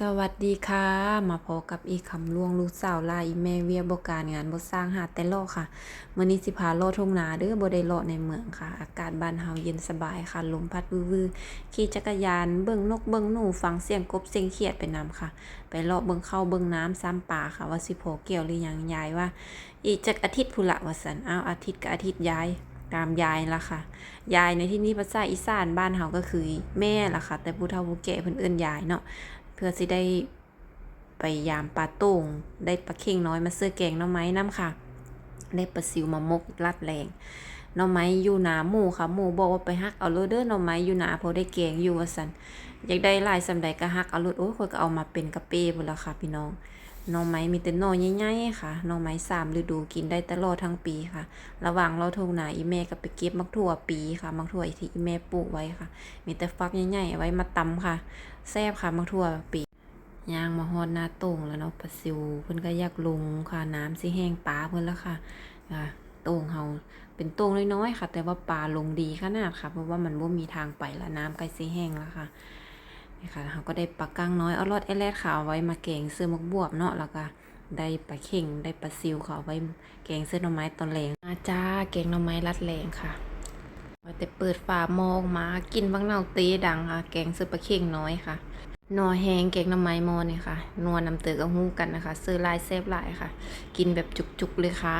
สวัสดีค่ะ มาพบกับอีกคำล่วงลูกสาวลาอีแม่เวียบการงานบ่สร้างหาแต่โลค่ะมื้อนี้สิพาโลทุ่งนาเด้อบได้ลในเมืองค่ะ อากาศบ้านเฮาเย็นสบายค่ะลมพัดวือขี่จักรยานเบิ่งนกเบิ่งหนูฟังเสียงกบเสียงเขียดไปนํค่ะ ไปเลาะเบิ่งเข้าเบิ่งน้ำซ้ำป่าค่ะว่าสิพอเกี่ยวหรือยังยายว่า อีจักอาทิตย์พุละว่าซั่นอ้าวอาทิตย์กับอาทิตย์ยายตามยายละค่ะ ยายในที่นี้ภาษาอีสานบ้านเฮาก็คือแม่ละค่ะ แต่ผู้เฒ่าผู้แก่เพิ่นเอิ้นยายเนาะ พื่อสิได้ไปยามปลาตุงได้ปลาเข่งน้อยมาซื้อแกงน้อไม้น้ำค่ะ ได้ปลาซิวมามกลัดแรงน้อไม้อยู่หนาหมู่ค่ะหมู่บอกว่าไปฮักเอาโลดเด้อหน่อไม้อยู่หนาพอได้แกงอยู่ว่าสันอยากได้ลายสำใดก็ฮักเอาโลดโอ้ยข้อยก็เอามาเป็นกะเป้หมดและค่ะพี่น้อง หน่อไม้มีแต่หน่อใหญ่ๆค่ะหน่อไม้สามฤดูกินได้ตลอดทั้งปีค่ะ ระหว่างเราทุ่งนาอีแม่ก็ไปเก็บมักถั่วปีค่ะ มักถั่วที่อีแม่ปลูกไว้ค่ะ มีแต่ฟักใหญ่ๆไว้มาตำค่ะแซ่บค่ะมักถั่วปีย่างมาฮอดหน้าโต่งแล้วเนาะปลาซิวเพิ่นก็อยากลงค่ะน้ำสิแห้งปลาเพิ่นแล้วค่ะค่ะต่งเฮาเป็นต่งน้อยๆค่ะ แต่ว่าปลาลงดีขนาดค่ะ เพราะว่ามันบ่มีทางไปแล้วน้ำใกล้สิแห้งแล้วค่ะ นี่ค่ะเฮาก็ได้ปลาก้างน้อยเอารอดแอแลดค่ะเอาไว้มาแกงเสื้อมกบวบเนาะแล้วก็ได้ปลาเข่งได้ปลาซิวค่ะเอาไว้แกงเสื้อหน่อไม้ตอนแรงมาจ้าแกงหน่อไม้รัดแรงค่ะว่าแต่เปิดฝาหมออมากินบางเน่าเตดังค่ะ แกงซื้อปลาเข่งน้อยค่ะนอแหงแกงหน้ำไม้หมอนี่ค่ะนัวน้ำเตือกับหูกันนะคะ ซื้อลายแซ่บหลายค่ะ กินแบบจุกๆเลยค่ะ